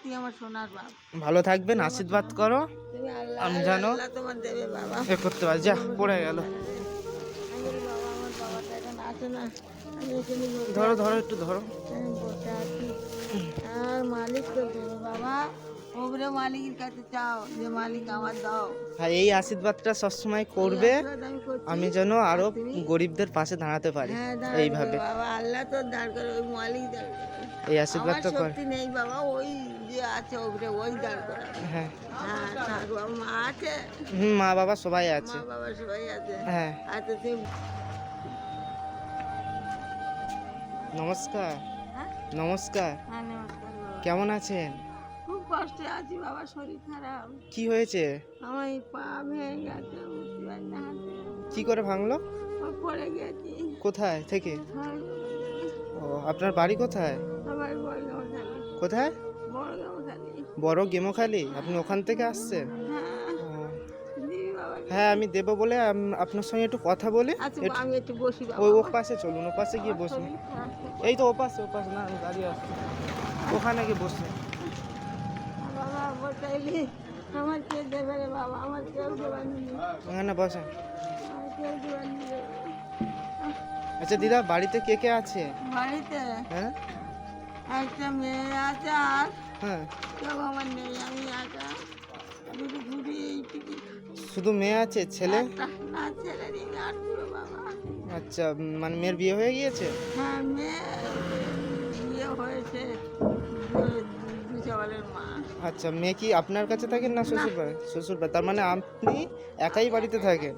তুই আমার সোনার বাপ। ভালো থাকবেন আশীর্বাদ করো। আমি জানো আল্লাহ তোমার দেবে বাবা। এ করতে পারি। যা পড়ে গেল। ধরো ধরো একটু ধরো। আর মালিক তো দেবে বাবা। ওপরে মালিকের কাছে চাও যে মালিক আমার দাও। আর এই আশীর্বাদটা সবসময় করবে। আমি যেন আরও গরিবদের পাশে দাঁড়াতে পারি। হ্যাঁ এইভাবে। বাবা। আল্লাহ তো দাঁড় করে ওই মালিক এই আশীর্বাদটা কর। নেই বাবা ওই আছে ওপরে ওই দাঁড় করা। হ্যাঁ। হ্যাঁ মা আছে। হুম মা বাবা সবাই আছে। মা বাবা সবাই আছে। হ্যাঁ। আচ্ছা নমস্কার। হ্যাঁ? নমস্কার। কেমন আছেন? খুব কষ্টে আছি বাবা শরীর খারাপ। কি হয়েছে? আমার পা ভেঙে গেছে কি করে ভাঙলো? পড়ে গেছি। কোথায় থেকে? হ্যাঁ, ও আপনার বাড়ি কোথায়? আমার বড় কোথায়? বড় গামখালি আপনি ওখান থেকে আসছেন? হ্যাঁ। হ্যাঁ আমি দেবো বলে আপনার সঙ্গে একটু কথা বলে। আচ্ছা আমি একটু বসি ওই ও পাশে চলুন ও পাশে গিয়ে বসুন। শরীর খারাপ তো। এই তো ও পাশে ও পাশে না আমি দাঁড়িয়ে আসছি ওখানে গিয়ে বসুন। নেই ওখানে বসেন। আচ্ছা দিদা বাড়িতে কে কে আছে? বাড়িতে হ্যাঁ? একটা মেয়ে আছে আর হ্যাঁ। শুধু মেয়ে আছে, ছেলে? আচ্ছা মানে মেয়ের বিয়ে হয়ে গিয়েছে? হ্যাঁ আচ্ছা মেয়ে কি আপনার কাছে থাকেন না শ্বশুর বাড়ি শ্বশুর বাড়ি তার মানে আপনি একাই বাড়িতে থাকেন?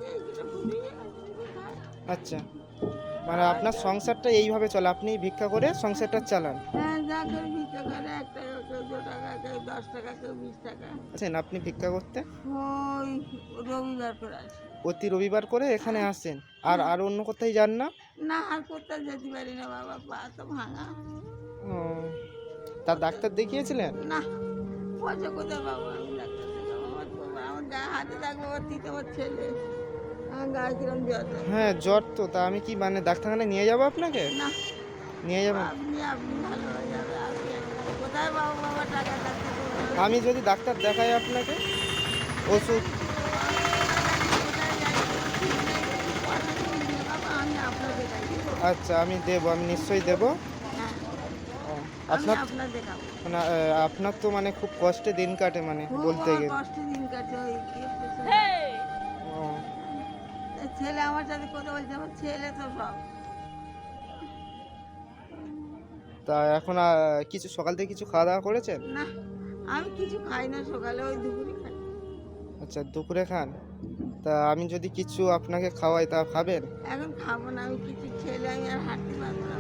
আচ্ছা মানে আপনার সংসারটা এইভাবে চলে, আপনি ভিক্ষা করে সংসারটা চালান? হ্যাঁ কেউ দু টাকা কেউ দশ টাকা কেউ বিশ টাকা। আছেন আপনি ভিক্ষা করতে? ওই রবিবার করে আসি। প্রতি রবিবার করে এখানে আসেন। আর আর অন্য কোথায় যান না? না আর কোথাও যেতে পারি না বাবা পা তো ভাঙা। ও, তা ডাক্তার দেখিয়েছিলেন? না পয়সা কোথায় বাবা আমি ডাক্তার দেখাবো? আমার তো আমার গায়ে হাতে থাকব আমার দিতে আমার ছেলে। আমার গায়ে কিরম জ্বর। হ্যাঁ জ্বর তো তা আমি কি মানে ডাক্তারখানে নিয়ে যাব আপনাকে? না। নিয়ে যাবেন? আপনি আপনি ভালো হয়ে যাবে আপনি কোথায় বাবা বাবা টাকা থাকতে দেবো? আমি যদি ডাক্তার দেখাই আপনাকে ওষুধ। আচ্ছা আমি দেবো আমি নিশ্চয়ই দেবো। হ্যাঁ। আপনার আপনার আপনার তো মানে খুব কষ্টে দিন কাটে মানে বলতে গেলে। ছেলে আমার সাথে কথা বলছে আমার ছেলে তো সব। তা এখন কিছু সকাল থেকে কিছু খাওয়া দাওয়া করেছেন? না আমি কিছু খাই না সকালে ওই দুপুরে খাই। আচ্ছা দুপুরে খান? তা আমি যদি কিছু আপনাকে খাওয়াই তা খাবেন? এখন খাব না আমি কিছু ছেলে আমি আর হাঁটতে পারব না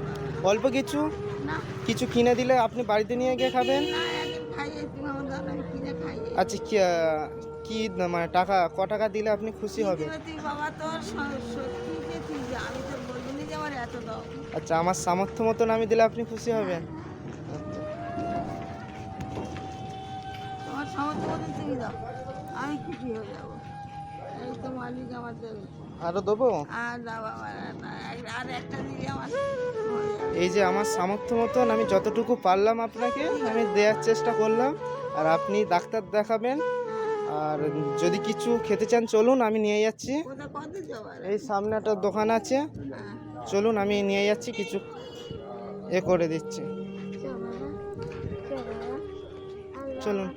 অল্প কিছু? না। কিছু কিনে দিলে আপনি বাড়িতে নিয়ে গিয়ে খাবেন? আচ্ছা কি কি মানে টাকা ক টাকা দিলে আপনি খুশি হবেন? বাবা তোর সত্যি যে তুই আমি তো আমার এত দাও। আচ্ছা আমার সামর্থ্য মতন আমি দিলে আপনি খুশি হবেন। তোমার সমস্ত মতো তুমি দাও আমি খুশি হয়ে যাব। এই তো মালিক আমার দেবে। আর দাও আর না, এক- আর একটা দিলে আমার এই যে আমার সামর্থ্য মতন আমি যতটুকু পারলাম আপনাকে আমি দেওয়ার চেষ্টা করলাম। আর আপনি ডাক্তার দেখাবেন। আর যদি কিছু খেতে চান চলুন আমি নিয়ে যাচ্ছি। এই সামনে একটা দোকান আছে। হ্যাঁ। চলুন, আমি নিয়ে যাচ্ছি, কিছু এ করে দিচ্ছি। চলুন।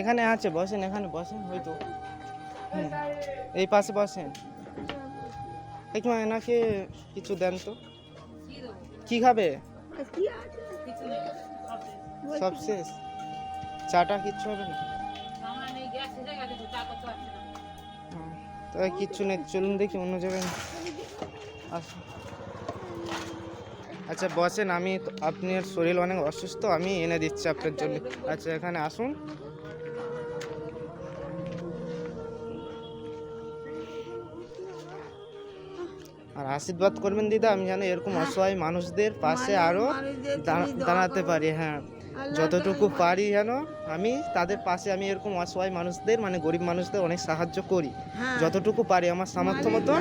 এখানে আছে, বসেন, এখানে বসেন হয়তো এই পাশে বসেন। একটু এনাকে কিছু দেন তো। কি খাবে? সব শেষ। চাটা কিচ্ছু হবে না? হুম, তবে কিচ্ছু নেই। চলুন দেখি অন্য জায়গায় আসুন আচ্ছা বসেন। আমি আপনার শরীর অনেক অসুস্থ আমি এনে দিচ্ছি আপনার জন্য। আচ্ছা এখানে আসুন। আর আশীর্বাদ করবেন দিদা আমি জানি এরকম অসহায় মানুষদের পাশে আরও আরও দাঁড়া- দাঁড়াতে পারি হ্যাঁ। যতটুকু পারি যেন আমি তাদের পাশে আমি এরকম অসহায় মানুষদের মানে গরিব মানুষদের অনেক সাহায্য করি। হ্যাঁ, যতটুকু পারি আমার সামর্থ্য মতন।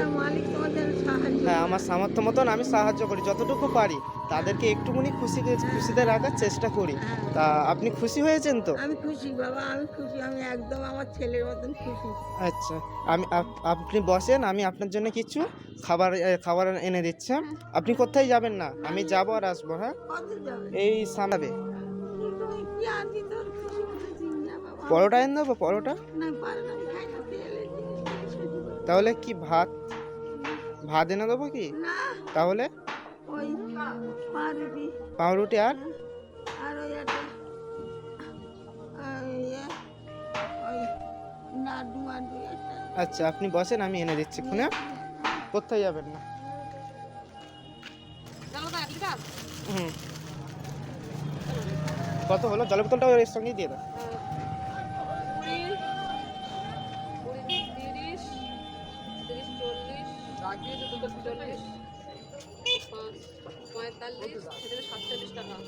হ্যাঁ আমার সামর্থ্য মতন আমি সাহায্য করি। যতটুকু পারি তাদেরকে একটুকুনি খুশি খুশিতে রাখার চেষ্টা করি। হ্যাঁ। তা আপনি খুশি হয়েছেন তো? আমি খুশি বাবা আমি খুশি। আমি একদম আমার ছেলের মতন খুশি। আচ্ছা আমি আপনি বসেন আমি আপনার জন্য কিছু খাবার খাবার এনে দিচ্ছি। হ্যাঁ? আপনি কোথায় যাবেন না? আমি যাব আর আসব হ্যাঁ? এই সামনে। পরোটা এনে দেবো পরোটা? তাহলে কি ভাত? ভাত এনে দেবো কি? তাহলে? পাউরুটি আর? আচ্ছা আপনি বসেন আমি এনে দিচ্ছি খুনে। কোথায় যাবেন না? হুম। কত হলো? জলের বোতলটা ওর সঙ্গেই দিয়ে দাও।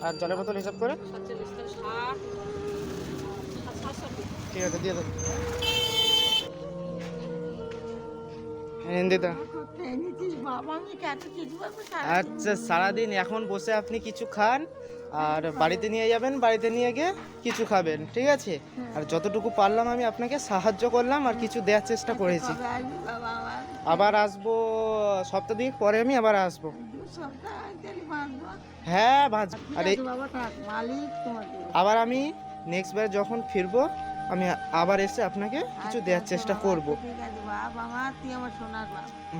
আর জলের বোতল হিসাব করে? ঠিক আছে, দিয়ে দাও। আচ্ছা সারাদিন এখন বসে আপনি কিছু খান? আর বাড়িতে নিয়ে যাবেন বাড়িতে নিয়ে গিয়ে কিছু খাবেন ঠিক আছে? আর যতটুকু পারলাম আমি আপনাকে সাহায্য করলাম আর কিছু দেওয়ার চেষ্টা করেছি। আবার আসব সপ্তাহ দিক পরে আমি আবার আসব। হ্যাঁ ভাজ আরে আবার আমি নেক্সট বার যখন ফিরবো আমি আবার এসে আপনাকে কিছু দেওয়ার চেষ্টা করব।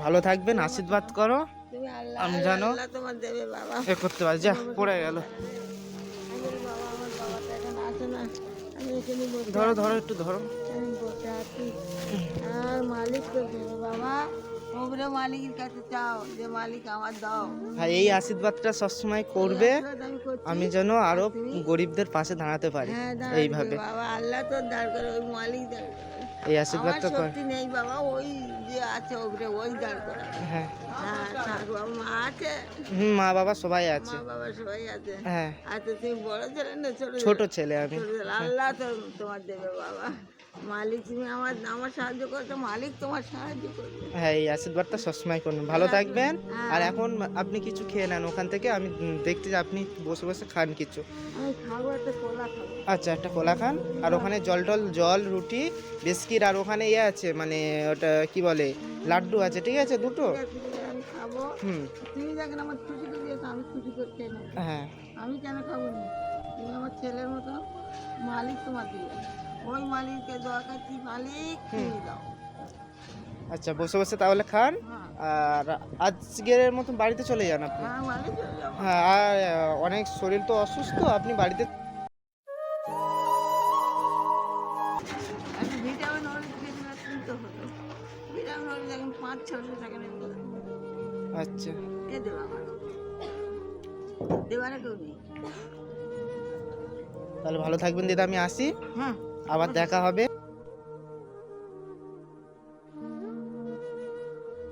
ভালো থাকবেন আশীর্বাদ করো। আমি জানো। তোমার দেবে বাবা। এ করতে পারি। যা পড়ে গেল। ধরো ধরো একটু ধরো। আর মালিক বাবা। ওপরে মালিকের কাছে চাও যে মালিক আমার দাও। এই আশীর্বাদটা সবসময় করবে। আমি যেন আরও গরিবদের পাশে দাঁড়াতে পারি। হ্যাঁ এইভাবে। বাবা আল্লাহ তো ওই মালিক এই আশীর্বাদটা কর। শক্তি নেই বাবা ওই যে আছে ওপরে ওই দাঁড় করা। হ্যাঁ। হ্যাঁ মা আছে। হুম মা বাবা সবাই আছে। মা বাবা সবাই আছে। হ্যাঁ। আচ্ছা তুমি বড় ছেলে না ছোট ছোট ছেলে আমি। আল্লাহ তো তোমার দেবে বাবা। মালিক তুমি আমার আমার সাহায্য করছ মালিক তোমার সাহায্য করবে। হ্যাঁ এই আশীর্বাদটা সবসময় করুন। ভালো থাকবেন। হ্যাঁ। আর এখন আপনি কিছু খেয়ে নেন ওখান থেকে আমি দেখতে আপনি বসে বসে খান কিছু। আচ্ছা একটা কলা খান। আর ওখানে জল টল জল রুটি বিস্কিট আর ওখানে ইয়ে আছে মানে ওটা কি বলে লাড্ডু আছে ঠিক আছে দুটো? হুম। তুমি দেখেন আমার খুশি করে আমি খুশি করতে না হ্যাঁ। আমি কেন খাব না? তুমি আমার ছেলের মতো মালিক তোমার দিবে ওই মালিককে দোয়া করছি মালিক? তুমি দাও আচ্ছা বসে বসে তাহলে খান। হ্যাঁ। আর আজকের মতন বাড়িতে চলে যান আপনি। হ্যাঁ মালিক হ্যাঁ আর অনেক শরীর তো অসুস্থ আপনি বাড়িতে আচ্ছা নেই তাহলে ভালো থাকবেন দিদা আমি আসি। হ্যাঁ। আবার দেখা হবে।